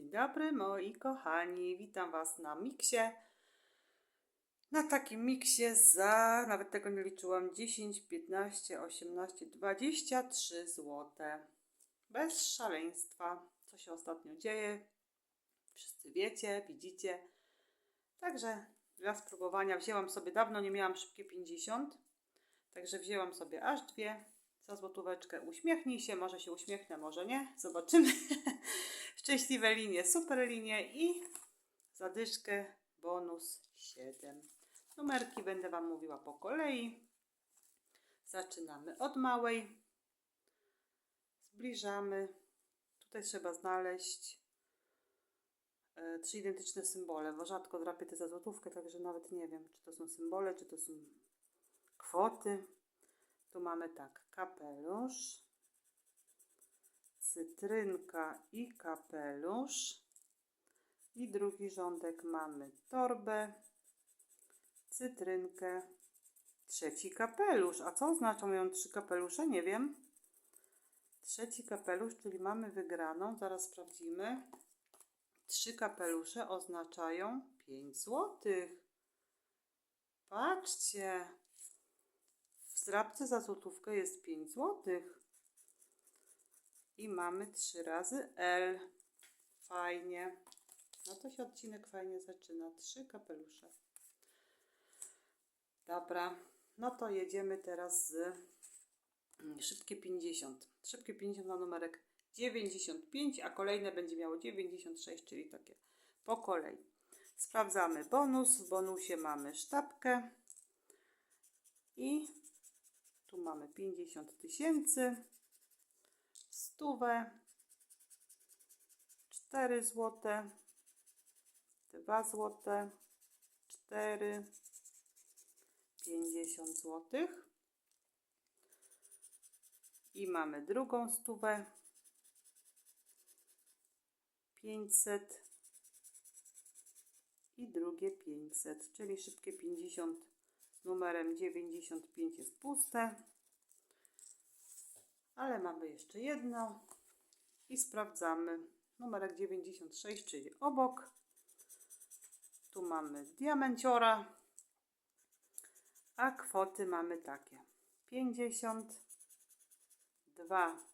Dzień dobry moi kochani, witam Was na miksie. Na takim miksie za, nawet tego nie liczyłam, 10, 15, 18, 23 zł. Bez szaleństwa, co się ostatnio dzieje. Wszyscy wiecie, widzicie. Także dla spróbowania wzięłam sobie, dawno nie miałam szybkie 50, także wzięłam sobie aż dwie za złotóweczkę. Uśmiechnij się, może się uśmiechnę, może nie, zobaczymy. Szczęśliwe linie, super linie i zadyszkę bonus 7. Numerki będę Wam mówiła po kolei. Zaczynamy od małej. Zbliżamy. Tutaj trzeba znaleźć e, trzy identyczne symbole, bo rzadko drapię te za złotówkę, także nawet nie wiem, czy to są symbole, czy to są kwoty. Tu mamy tak, kapelusz, cytrynka i kapelusz. I drugi rządek mamy torbę, cytrynkę, trzeci kapelusz. A co oznacza mają trzy kapelusze? Nie wiem. Trzeci kapelusz, czyli mamy wygraną. Zaraz sprawdzimy. Trzy kapelusze oznaczają 5 złotych. Patrzcie. W zdrabce za złotówkę jest 5 złotych. I mamy trzy razy L. Fajnie. No to się odcinek fajnie zaczyna. Trzy kapelusze. Dobra. No to jedziemy teraz z mm, szybkie 50. Szybkie 50 na numerek 95, a kolejne będzie miało 96, czyli takie po kolei. Sprawdzamy bonus. W bonusie mamy sztabkę i tu mamy 50 tysięcy, stówę, 4 złote, 2 złote, 4, 50 złotych. I mamy drugą stówę, 500 i drugie 500, czyli szybkie 50 z numerem 95 jest puste. Ale mamy jeszcze jedno i sprawdzamy numerek 96, czyli obok. Tu mamy diamenciora, a kwoty mamy takie 50, 2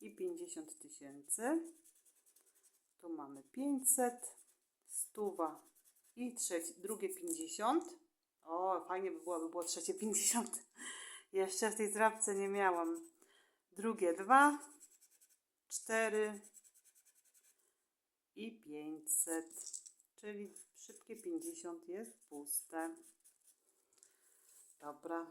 i 50 tysięcy. Tu mamy 500, stuwa i trzecie, drugie 50. O, fajnie by było, by było trzecie 50. Jeszcze w tej zdrabce nie miałam. Drugie 2, 4 i 500. Czyli szybkie 50 jest puste. Dobra.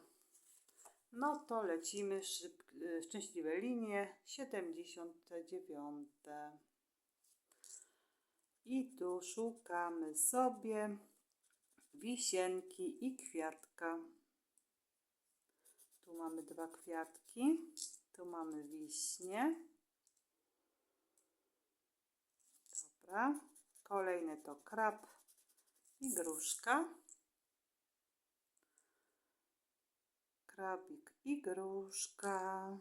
No to lecimy szyb, szczęśliwe linie 79. I tu szukamy sobie wisienki i kwiatka. Tu mamy dwa kwiatki. Tu mamy wiśnie. Dobra. Kolejne to krab i gruszka. Krabik i gruszka.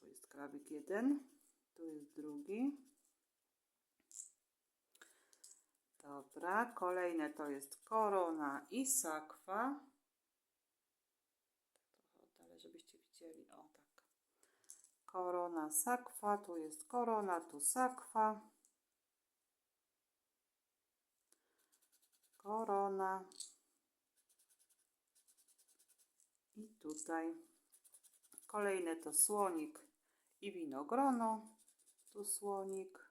Tu jest krabik jeden, tu jest drugi. Dobra, kolejne to jest korona i sakwa. Trochę żebyście widzieli. O, tak. Korona, sakwa, tu jest korona, tu sakwa. Korona. I tutaj kolejne to słonik i winogrono. Tu słonik.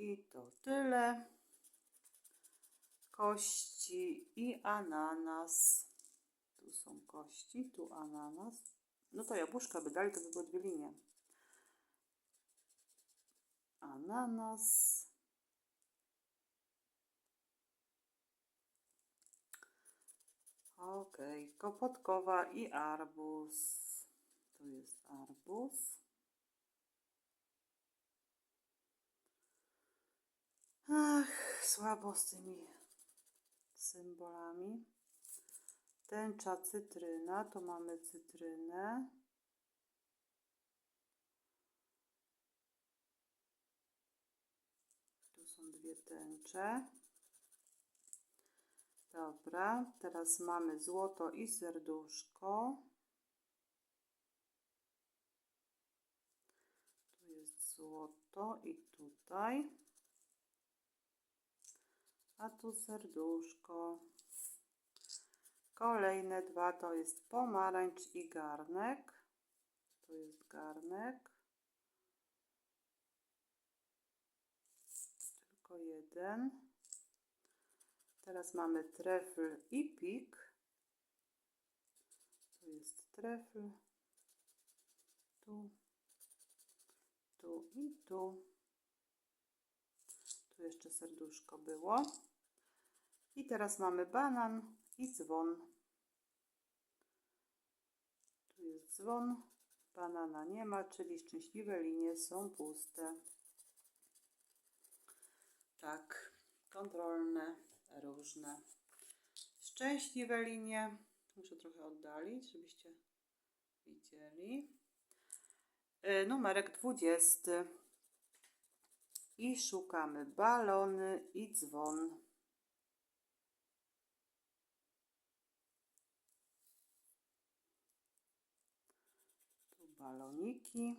I to tyle. Kości i ananas. Tu są kości, tu ananas. No to jabłuszka by dali, to by były dwie linie. Ananas. Okej, kopotkowa i arbuz. Tu jest arbuz. Ach, słabo z tymi symbolami. tęcza cytryna, tu mamy cytrynę. Tu są dwie tęcze. Dobra, teraz mamy złoto i serduszko. Tu jest złoto i tutaj. A tu serduszko. Kolejne dwa to jest pomarańcz i garnek. To jest garnek. Tylko jeden. Teraz mamy trefl i pik. Tu jest trefl. Tu. Tu i tu. Tu jeszcze serduszko było. I teraz mamy banan i dzwon. Tu jest dzwon, banana nie ma, czyli szczęśliwe linie są puste. Tak, kontrolne, różne. Szczęśliwe linie. Muszę trochę oddalić, żebyście widzieli. Y, Numerek 20. I szukamy balony i dzwon. Tu baloniki.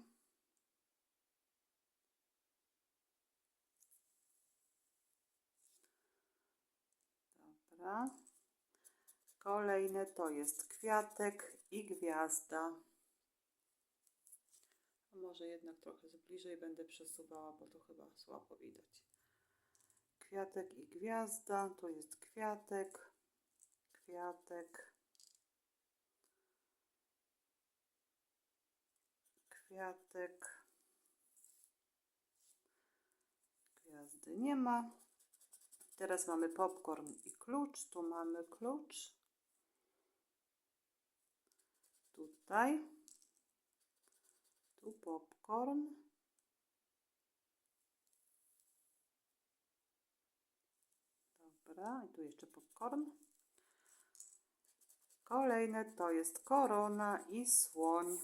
Dobra. Kolejne to jest kwiatek i gwiazda. A może jednak trochę bliżej będę przesuwała, bo to chyba słabo widać. Kwiatek i gwiazda. Tu jest kwiatek, kwiatek, kwiatek. Gwiazdy nie ma. Teraz mamy popcorn i klucz. Tu mamy klucz. Tutaj. Tu popcorn. Dobra, i tu jeszcze popcorn. Kolejne to jest korona i słoń.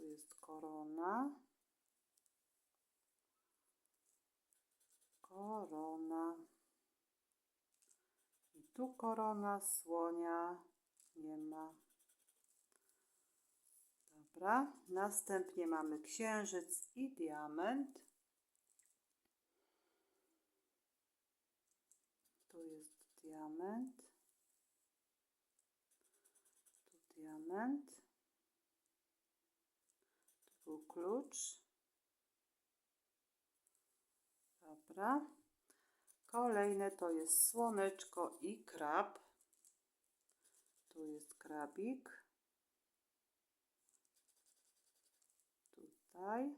Tu jest korona. Korona. I tu korona słonia nie ma. Dobra, następnie mamy księżyc i diament. Tu jest diament. Tu diament. Klucz. Dobra. Kolejne to jest słoneczko i krab. Tu jest krabik. Tutaj.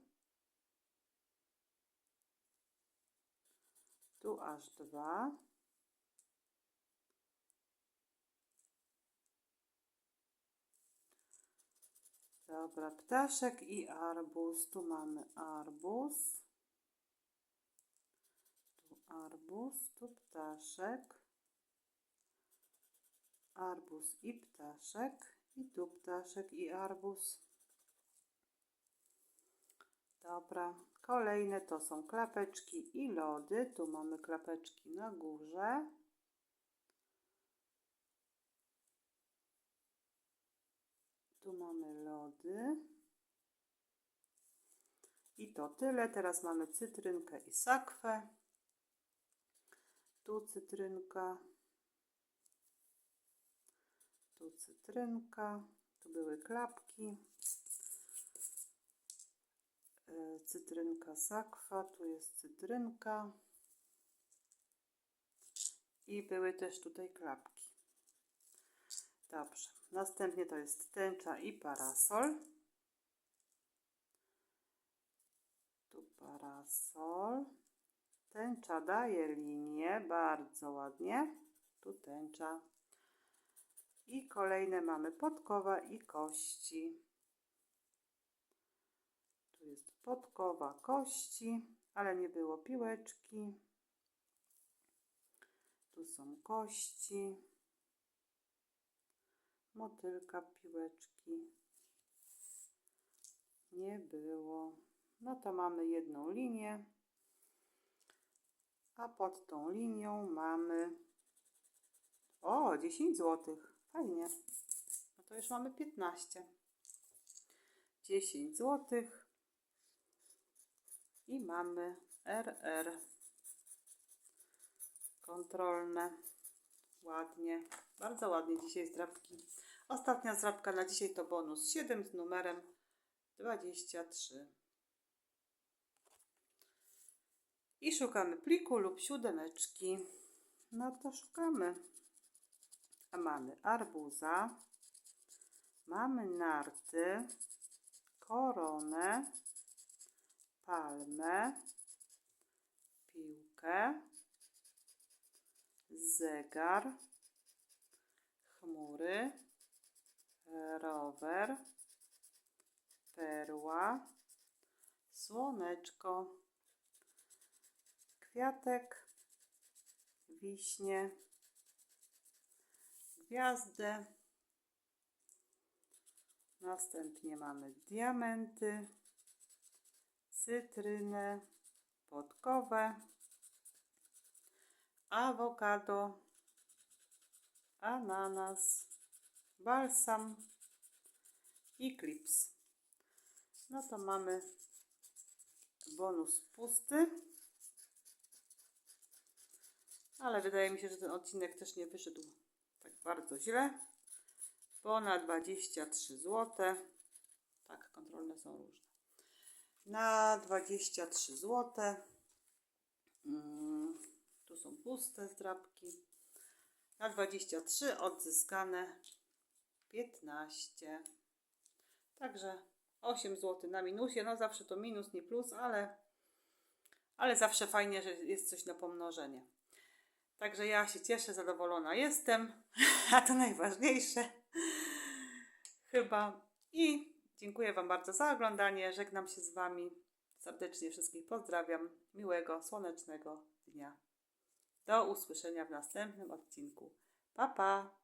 Tu aż dwa. Dobra, ptaszek i arbuz. Tu mamy arbuz. Tu arbuz, tu ptaszek. Arbuz i ptaszek. I tu ptaszek i arbuz. Dobra, kolejne to są klapeczki i lody. Tu mamy klapeczki na górze. Mamy lody. I to tyle. Teraz mamy cytrynkę i sakwę. Tu cytrynka. Tu cytrynka. Tu były klapki. E, Cytrynka sakwa. Tu jest cytrynka. I były też tutaj klapki. Dobrze. Następnie to jest tęcza i parasol. Tu parasol. Tęcza daje linię bardzo ładnie. Tu tęcza. I kolejne mamy podkowa i kości. Tu jest podkowa kości, ale nie było piłeczki. Tu są kości. Motylka, piłeczki. Nie było. No to mamy jedną linię. A pod tą linią mamy. O, 10 zł. Fajnie. No to już mamy 15. 10 zł. I mamy RR. Kontrolne. Ładnie. Bardzo ładnie dzisiaj zdrabki. Ostatnia zdrabka na dzisiaj to bonus 7 z numerem 23. I szukamy pliku lub siódemeczki. No to szukamy. A mamy arbuza, mamy narty, koronę, palmę, piłkę, zegar, chmury, rower, perła, słoneczko, kwiatek, wiśnie, gwiazdę. Następnie mamy diamenty, cytrynę, podkowę, awokado, ananas, balsam i klips. No to mamy bonus pusty. Ale wydaje mi się, że ten odcinek też nie wyszedł tak bardzo źle. Bo na 23 zł. Tak, kontrolne są różne. Na 23 zł. Mm, tu są puste zdrabki. Na 23 odzyskane 15. Także 8 zł na minusie. No zawsze to minus, nie plus, ale, ale zawsze fajnie, że jest coś na pomnożenie. Także ja się cieszę, zadowolona jestem, a to najważniejsze chyba. I dziękuję Wam bardzo za oglądanie. Żegnam się z Wami. Serdecznie wszystkich pozdrawiam. Miłego, słonecznego dnia. Do usłyszenia w następnym odcinku. Pa, pa!